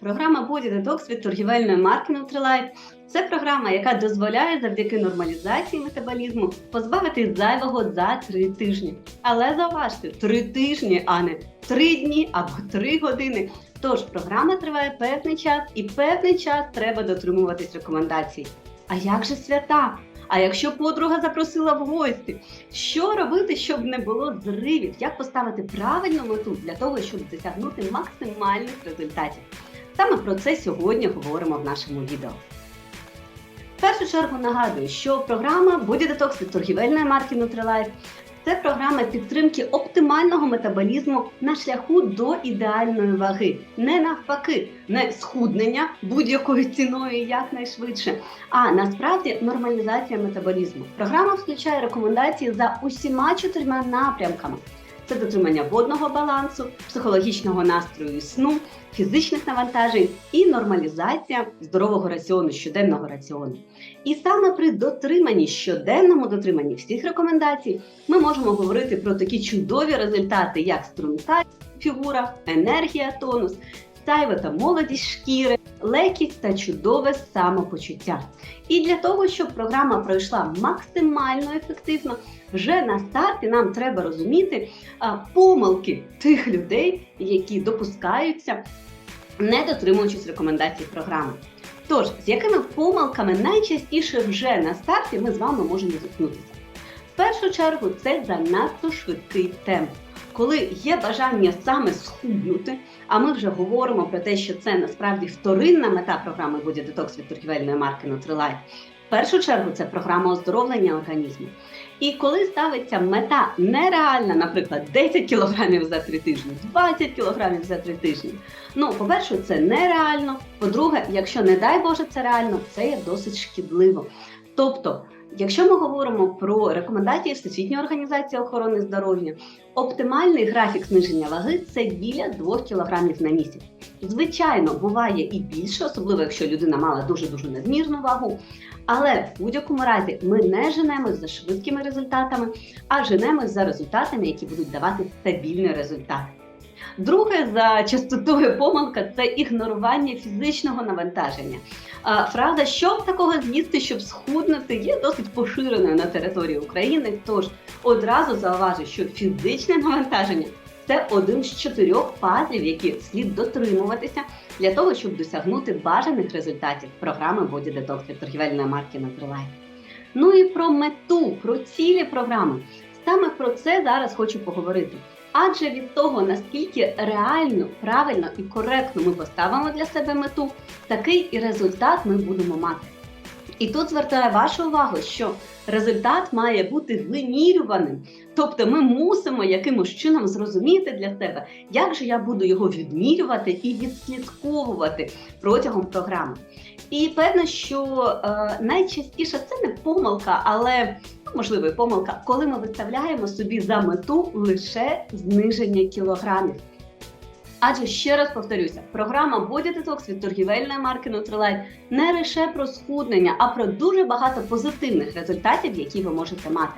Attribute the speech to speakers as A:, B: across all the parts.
A: Програма Body Detox від торгівельної марки Nutrilite. Це програма, яка дозволяє завдяки нормалізації метаболізму позбавитись зайвого за три тижні. Але зауважте, три тижні, а не три дні або три години. Тож програма триває певний час, і певний час треба дотримуватись рекомендацій. А як же свята? А якщо подруга запросила в гості, що робити, щоб не було зривів? Як поставити правильну мету для того, щоб досягнути максимальних результатів? Саме про це сьогодні говоримо в нашому відео. В першу чергу нагадую, що програма Body Detox від торгівельної марки Nutrilite це програма підтримки оптимального метаболізму на шляху до ідеальної ваги. Не навпаки, не схуднення будь-якою ціною якнайшвидше, а насправді нормалізація метаболізму. Програма включає рекомендації за усіма чотирма напрямками. Це дотримання водного балансу, психологічного настрою і сну, фізичних навантажень і нормалізація здорового раціону, щоденного раціону. І саме при дотриманні щоденному дотриманні всіх рекомендацій ми можемо говорити про такі чудові результати, як струнка фігура, енергія, тонус, сяйва та молодість шкіри, легкість та чудове самопочуття. І для того, щоб програма пройшла максимально ефективно, вже на старті нам треба розуміти помилки тих людей, які допускаються, не дотримуючись рекомендацій програми. Тож, з якими помилками найчастіше вже на старті ми з вами можемо зіткнутися? В першу чергу це занадто швидкий темп. Коли є бажання саме схуднути, а ми вже говоримо про те, що це насправді вторинна мета програми Body Detox від торгівельної марки Nutrilite, в першу чергу це програма оздоровлення організму. І коли ставиться мета нереальна, наприклад, 10 кілограмів за 3 тижні, 20 кілограмів за 3 тижні. Ну, по-перше, це нереально. По-друге, якщо не дай Боже, це реально, це є досить шкідливо. Тобто, якщо ми говоримо про рекомендації Всесвітньої організації охорони здоров'я, оптимальний графік зниження ваги це біля 2 кілограмів на місяць. Звичайно, буває і більше, особливо якщо людина мала дуже дуже надмірну вагу. Але в будь-якому разі ми не женемось за швидкими результатами, а женемось за результатами, які будуть давати стабільний результат. Друге, за частотою помилка це ігнорування фізичного навантаження. А, Фраза, що такого з'їсти, щоб схуднути, є досить поширеною на території України. Тож одразу зауважу, що фізичне навантаження це один з чотирьох пазлів, які слід дотримуватися для того, щоб досягнути бажаних результатів програми Body Detox від торгівельної марки Nutrilite. Ну і про мету, про цілі програми. Саме про це зараз хочу поговорити. Адже від того, наскільки реально, правильно і коректно ми поставимо для себе мету, такий і результат ми будемо мати. І тут звертаю вашу увагу, що результат має бути вимірюваним. Тобто ми мусимо якимось чином зрозуміти для себе, як же я буду його відмірювати і відслідковувати протягом програми. І певно, що е, найчастіше це не помилка, але ну, можливо помилка, коли ми виставляємо собі за мету лише зниження кілограмів. Адже ще раз повторюся, програма Body Detox від торгівельної марки Nutrilite не лише про схуднення, а про дуже багато позитивних результатів, які ви можете мати.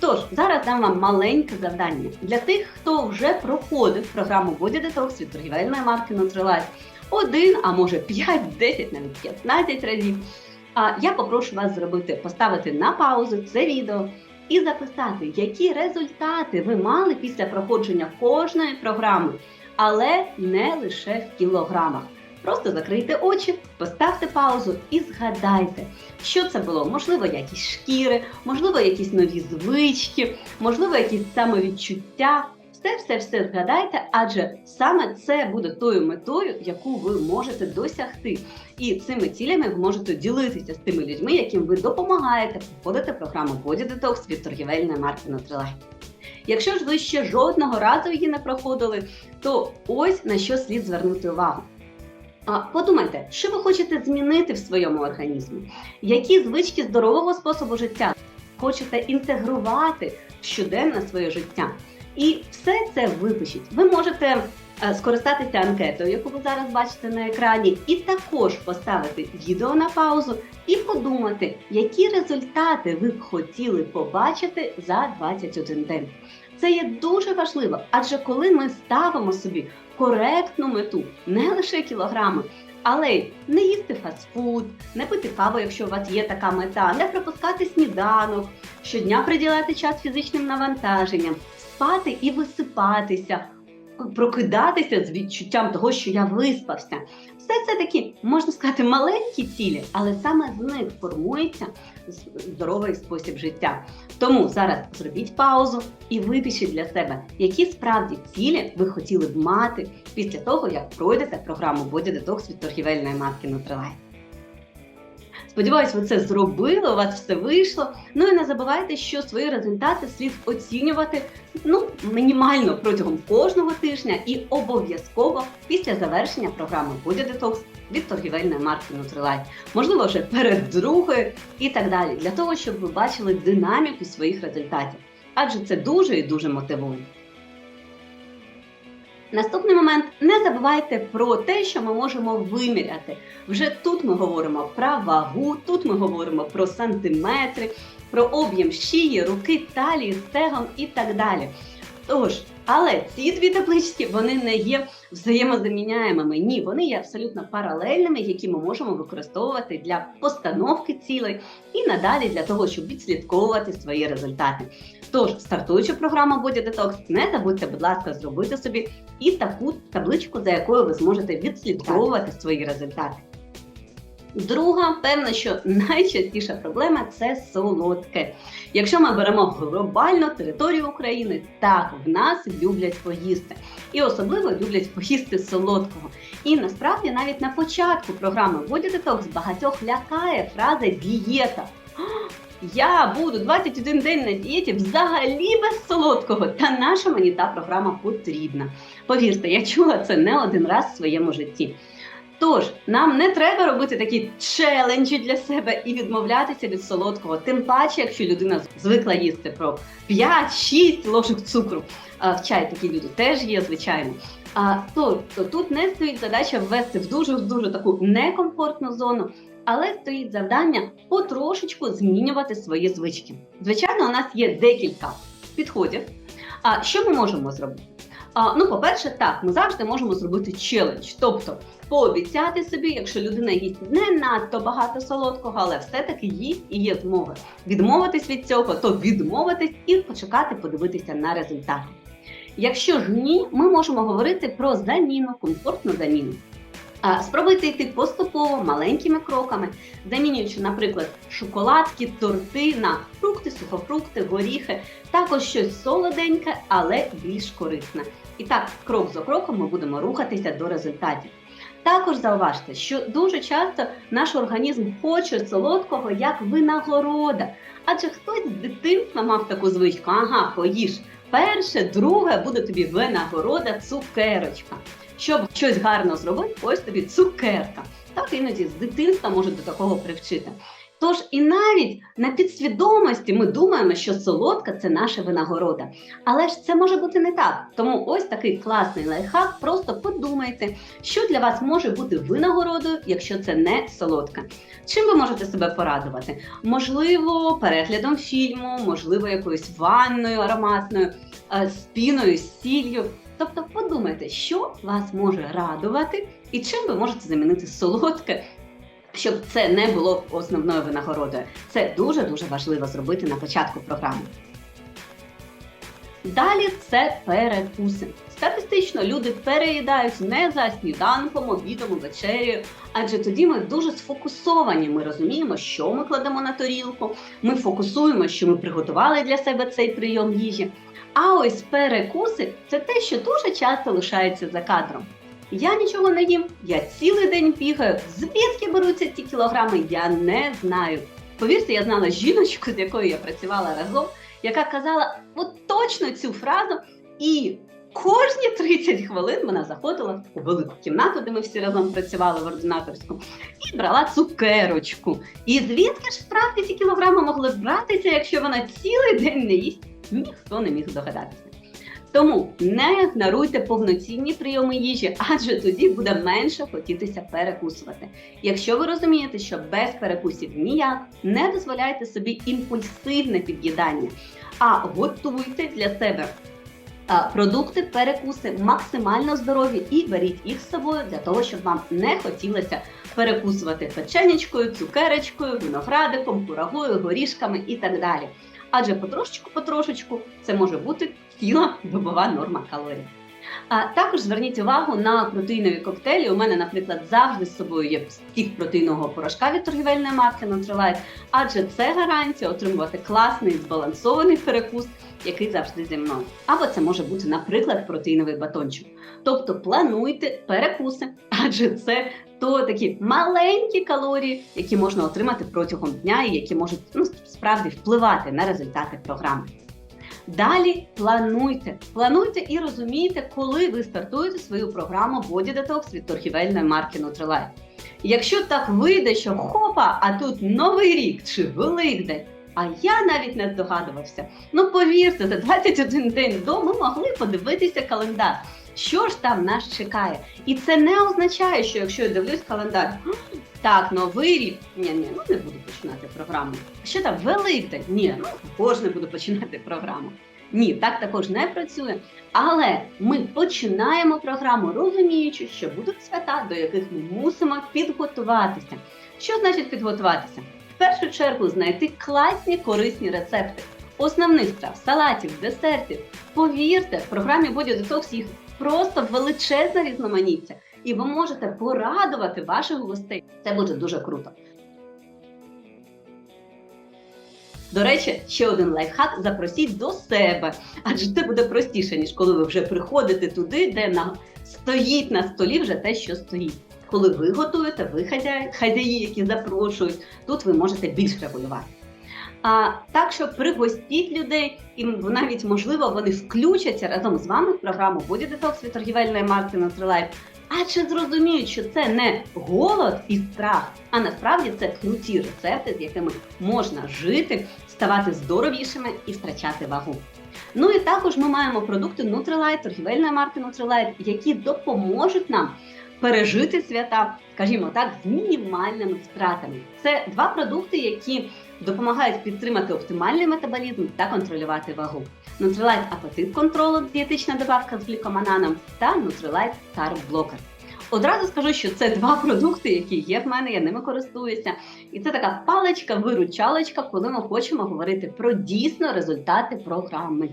A: Тож, зараз дам вам маленьке завдання для тих, хто вже проходив програму Body Detox від торгівельної марки Nutrilite один, а може 5, 10, навіть 15 разів. А я попрошу вас зробити, поставити на паузу це відео і записати, які результати ви мали після проходження кожної програми, але не лише в кілограмах. Просто закрийте очі, поставте паузу і згадайте, що це було. Можливо, якісь шкіри, можливо, якісь нові звички, можливо, якісь самовідчуття. Все, все, все згадайте, адже саме це буде тою метою, яку ви можете досягти. І цими цілями ви можете ділитися з тими людьми, яким ви допомагаєте проходити програму Body Detox від торгівельної марки Nutrilite. Якщо ж ви ще жодного разу її не проходили, то ось на що слід звернути увагу. Подумайте, що ви хочете змінити в своєму організмі, які звички здорового способу життя хочете інтегрувати в щоденне своє життя. І все це випишіть. Ви можете е, скористатися анкетою, яку ви зараз бачите на екрані, і також поставити відео на паузу і подумати, які результати ви б хотіли побачити за 21 день. Це є дуже важливо, адже коли ми ставимо собі коректну мету, не лише кілограми, але не їсти фастфуд, не пити каву, якщо у вас є така мета, не пропускати сніданок, щодня приділяти час фізичним навантаженням, спати і висипатися, прокидатися з відчуттям того, що я виспався. Все це такі, можна сказати, маленькі цілі, але саме з них формується здоровий спосіб життя. Тому зараз зробіть паузу і випишіть для себе, які справді цілі ви хотіли б мати після того, як пройдете програму Body Detox від торгівельної марки Nutrilite. Сподіваюсь, ви це зробили, у вас все вийшло. Ну і не забувайте, що свої результати слід оцінювати ну, мінімально протягом кожного тижня і обов'язково після завершення програми Body Detox від торгівельної марки Nutrilite. Можливо, вже перед другою і так далі, для того, щоб ви бачили динаміку своїх результатів. Адже це дуже і дуже мотивує. Наступний момент не забувайте про те, що ми можемо виміряти. Вже тут ми говоримо про вагу, тут ми говоримо про сантиметри, про об'єм шиї, руки, талії, стегон і так далі. Тож, але ці дві таблички вони не є взаємозаміняємими. Ні, вони є абсолютно паралельними, які ми можемо використовувати для постановки цілей і надалі для того, щоб відслідковувати свої результати. Тож, стартуючи програму Body Detox, не забудьте, будь ласка, зробити собі і таку табличку, за якою ви зможете відслідковувати свої результати. Друга, певна, що найчастіша проблема це солодке. Якщо ми беремо глобальну територію України, так в нас люблять поїсти. І особливо люблять поїсти солодкого. І насправді навіть на початку програми Body Detox багатьох лякає фраза дієта. Я буду 21 день на дієті взагалі без солодкого. Та наша мені та програма потрібна. Повірте, я чула це не один раз в своєму житті. Тож, нам не треба робити такі челенджі для себе і відмовлятися від солодкого, тим паче, якщо людина звикла їсти про 5-6 ложок цукру. В чай такі люди теж є, звичайно. А то, то тут не стоїть задача ввести в дуже дуже таку некомфортну зону, але стоїть завдання потрошечку змінювати свої звички. Звичайно, у нас є декілька підходів. А що ми можемо зробити? А, ну, по-перше, так, ми завжди можемо зробити челендж, тобто пообіцяти собі, якщо людина їсть не надто багато солодкого, але все-таки їсть і є змови відмовитись від цього, то відмовитись і почекати, подивитися на результати. Якщо ж ні, ми можемо говорити про заміну, комфортну заміну. Спробуйте йти поступово маленькими кроками, замінюючи, наприклад, шоколадки, торти на фрукти, сухофрукти, горіхи, також щось солоденьке, але більш корисне. І так, крок за кроком ми будемо рухатися до результатів. Також зауважте, що дуже часто наш організм хоче солодкого як винагорода, адже хтось з дитинства мав таку звичку, ага, поїж. Перше, друге буде тобі винагорода, цукерочка. Щоб щось гарно зробити, ось тобі цукерка. Так іноді з дитинства можуть до такого привчити. Тож і навіть на підсвідомості ми думаємо, що солодка це наша винагорода. Але ж це може бути не так. Тому ось такий класний лайфхак. Просто подумайте, що для вас може бути винагородою, якщо це не солодка. Чим ви можете себе порадувати? Можливо, переглядом фільму, можливо, якоюсь ванною ароматною, з піною, з сіллю. Тобто подумайте, що вас може радувати і чим ви можете замінити солодке, щоб це не було основною винагородою. Це дуже-дуже важливо зробити на початку програми. Далі це перекуси. Статистично люди переїдають не за сніданком, обідом, вечерею, адже тоді ми дуже сфокусовані. Ми розуміємо, що ми кладемо на тарілку, ми фокусуємо, що ми приготували для себе цей прийом їжі. А ось перекуси це те, що дуже часто лишається за кадром. Я нічого не їм, я цілий день бігаю. Звідки беруться ці кілограми, я не знаю. Повірте, я знала жіночку, з якою я працювала разом, яка казала от точно цю фразу, і кожні 30 хвилин вона заходила в велику кімнату, де ми всі разом працювали в ординаторську, і брала цукерочку. І звідки ж справді ці кілограми могли братися, якщо вона цілий день не їсть? Ніхто не міг здогадатися. Тому не ігноруйте повноцінні прийоми їжі, адже тоді буде менше хотітися перекусувати. Якщо ви розумієте, що без перекусів ніяк, не дозволяйте собі імпульсивне під'їдання, а готуйте для себе Продукти, перекуси максимально здорові і беріть їх з собою для того, щоб вам не хотілося перекусувати печенечкою, цукерочкою, виноградиком, курагою, горішками і так далі. Адже потрошечку-потрошечку це може бути ціла добова норма калорій. А також зверніть увагу на протеїнові коктейлі. У мене, наприклад, завжди з собою є стік протеїнового порошка від торгівельної марки Nutrilite, адже це гарантія отримувати класний збалансований перекус, який завжди зі мною. Або це може бути, наприклад, протеїновий батончик. Тобто плануйте перекуси, адже це то такі маленькі калорії, які можна отримати протягом дня і які можуть ну, справді впливати на результати програми. Далі плануйте, плануйте і розумійте, коли ви стартуєте свою програму Body Detox від торгівельної марки Nutrilite. Якщо так вийде, що хопа, а тут новий рік чи Великдень, а я навіть не здогадувався. Ну повірте, за 21 день до ми могли подивитися календар. Що ж там нас чекає? І це не означає, що якщо я дивлюсь календар, так, новий рік, ні, ні, ну не буду починати програму. Що там, Великдень? Ні, ну також не буду починати програму. Ні, так також не працює. Але ми починаємо програму, розуміючи, що будуть свята, до яких ми мусимо підготуватися. Що значить підготуватися? В першу чергу знайти класні корисні рецепти, основних страв, салатів, десертів. Повірте, в програмі Body Detox їх просто величезне різноманіття, і ви можете порадувати ваших гостей. Це буде дуже круто. До речі, ще один лайфхак запросіть до себе, адже це буде простіше, ніж коли ви вже приходите туди, де на стоїть на столі вже те, що стоїть. Коли ви готуєте, ви хазяї, які запрошують, тут ви можете більш регулювати. А так що пригостіть людей, і навіть можливо вони включаться разом з вами в програму Body Detox від торгівельної марки Nutrilite, адже зрозуміють, що це не голод і страх, а насправді це круті рецепти, з якими можна жити, ставати здоровішими і втрачати вагу. Ну і також ми маємо продукти Nutrilite, торгівельної марки Nutrilite, які допоможуть нам пережити свята, скажімо так, з мінімальними втратами. Це два продукти, які допомагають підтримати оптимальний метаболізм та контролювати вагу. Nutrilite апетит контролу, дієтична добавка з глікомананом та Carb Blocker. Одразу скажу, що це два продукти, які є в мене, я ними користуюся. І це така паличка-виручалочка, коли ми хочемо говорити про дійсно результати програми.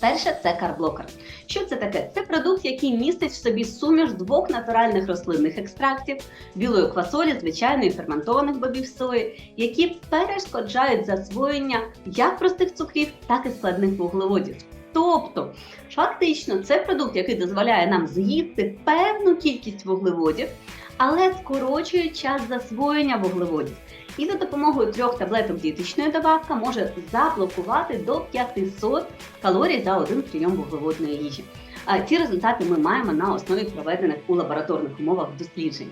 A: Перше це карблокер. Що це таке? Це продукт, який містить в собі суміш двох натуральних рослинних екстрактів, білої квасолі, звичайної ферментованих бобів сої, які перешкоджають засвоєння як простих цукрів, так і складних вуглеводів. Тобто, фактично, це продукт, який дозволяє нам з'їсти певну кількість вуглеводів, але скорочує час засвоєння вуглеводів. І за допомогою трьох таблеток дієтичної добавки може заблокувати до 500 калорій за один прийом вуглеводної їжі. А ці результати ми маємо на основі проведених у лабораторних умовах досліджень.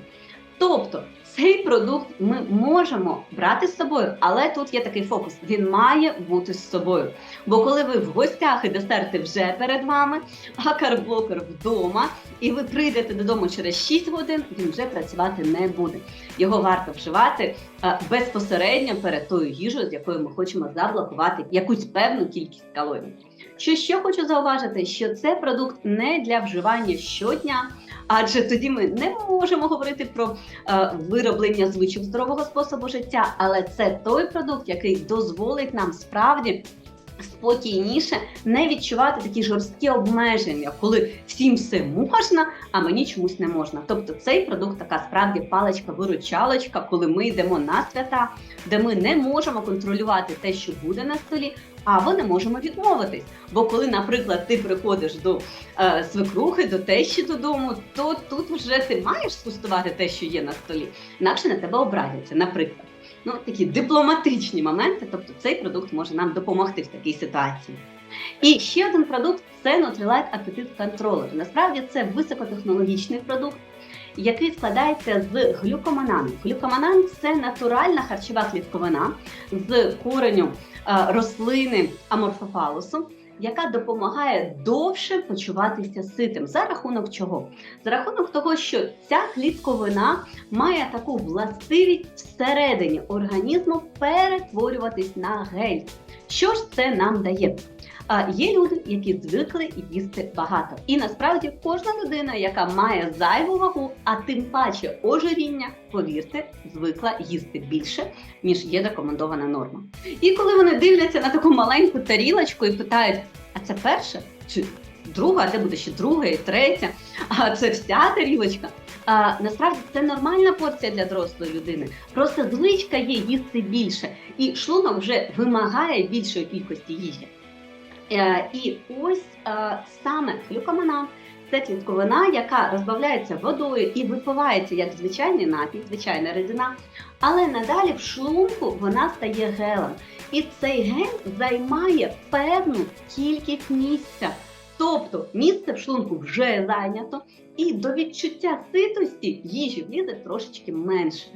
A: Тобто цей продукт ми можемо брати з собою, але тут є такий фокус: він має бути з собою. Бо коли ви в гостях і десерти вже перед вами, а карблокер вдома, і ви прийдете додому через 6 годин, він вже працювати не буде. Його варто вживати а, безпосередньо перед тою їжею, з якою ми хочемо заблокувати якусь певну кількість калорій. Що ще хочу зауважити, що це продукт не для вживання щодня, адже тоді ми не можемо говорити про е, вироблення звичок здорового способу життя, але це той продукт, який дозволить нам справді. Спокійніше не відчувати такі жорсткі обмеження, коли всім все можна, а мені чомусь не можна. Тобто цей продукт така справді паличка-виручалочка, коли ми йдемо на свята, де ми не можемо контролювати те, що буде на столі, або не можемо відмовитись. Бо коли, наприклад, ти приходиш до е, свекрухи, до тещі додому, то тут вже ти маєш скуштувати те, що є на столі, інакше на тебе образяться, наприклад. Ну, такі дипломатичні моменти, тобто цей продукт може нам допомогти в такій ситуації. І ще один продукт це Nutrilite Appetite Controller. Насправді це високотехнологічний продукт, який складається з глюкоманану. Глюкоманан це натуральна харчова клітковина з кореню е, рослини аморфофалусу, яка допомагає довше почуватися ситим. За рахунок чого? За рахунок того, що ця клітковина має таку властивість всередині організму перетворюватись на гель. Що ж це нам дає? А, Є люди, які звикли їсти багато. І насправді кожна людина, яка має зайву вагу, а тим паче ожиріння, повірте, звикла їсти більше, ніж є рекомендована норма. І коли вони дивляться на таку маленьку тарілочку і питають: а це перша чи друга, де буде ще друга і третя? А це вся тарілочка. А, насправді це нормальна порція для дорослої людини. Просто звичка є їсти більше, і шлунок вже вимагає більшої кількості їжі. Е, і ось е, саме глюкомана це клітковина, яка розбавляється водою і випивається як звичайний напій, звичайна рідина. Але надалі в шлунку вона стає гелем. І цей гель займає певну кількість місця. Тобто місце в шлунку вже зайнято, і до відчуття ситості їжі влізе трошечки менше.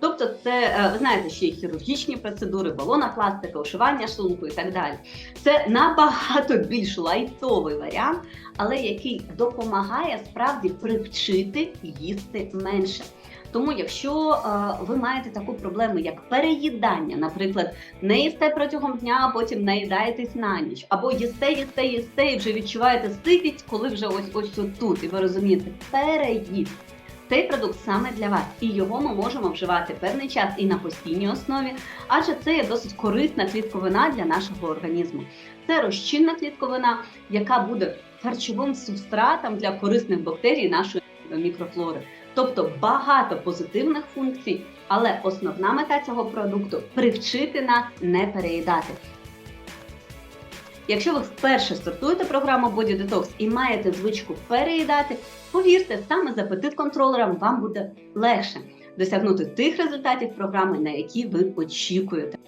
A: Тобто, це е, ви знаєте, ще й хірургічні процедури, балонопластика, ушивання шлунку і так далі. Це набагато більш лайтовий варіант, але який допомагає справді привчити їсти менше. Тому, якщо е, ви маєте таку проблему, як переїдання, наприклад, не їсте протягом дня, а потім наїдаєтесь на ніч, або їсте, їсте, їсте, і вже відчуваєте ситість, коли вже ось ось тут, і ви розумієте, переїд. Цей продукт саме для вас, і його ми можемо вживати певний час і на постійній основі, адже це є досить корисна клітковина для нашого організму. Це розчинна клітковина, яка буде харчовим субстратом для корисних бактерій нашої мікрофлори. Тобто багато позитивних функцій, але основна мета цього продукту привчити нас не переїдати. Якщо ви вперше стартуєте програму Body Detox і маєте звичку переїдати, повірте, саме з апетит-контролером вам буде легше досягнути тих результатів програми, на які ви очікуєте.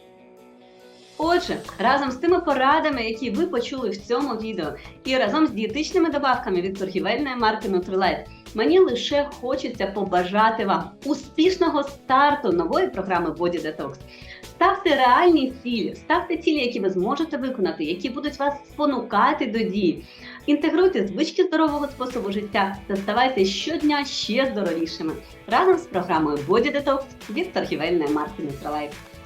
A: Отже, разом з тими порадами, які ви почули в цьому відео, і разом з дієтичними добавками від торгівельної марки Nutrilite, мені лише хочеться побажати вам успішного старту нової програми Body Detox. Ставте реальні цілі, ставте цілі, які ви зможете виконати, які будуть вас спонукати до дії. Інтегруйте звички здорового способу життя та ставайте щодня ще здоровішими разом з програмою Body Detox від торгівельної марки Nutrilite.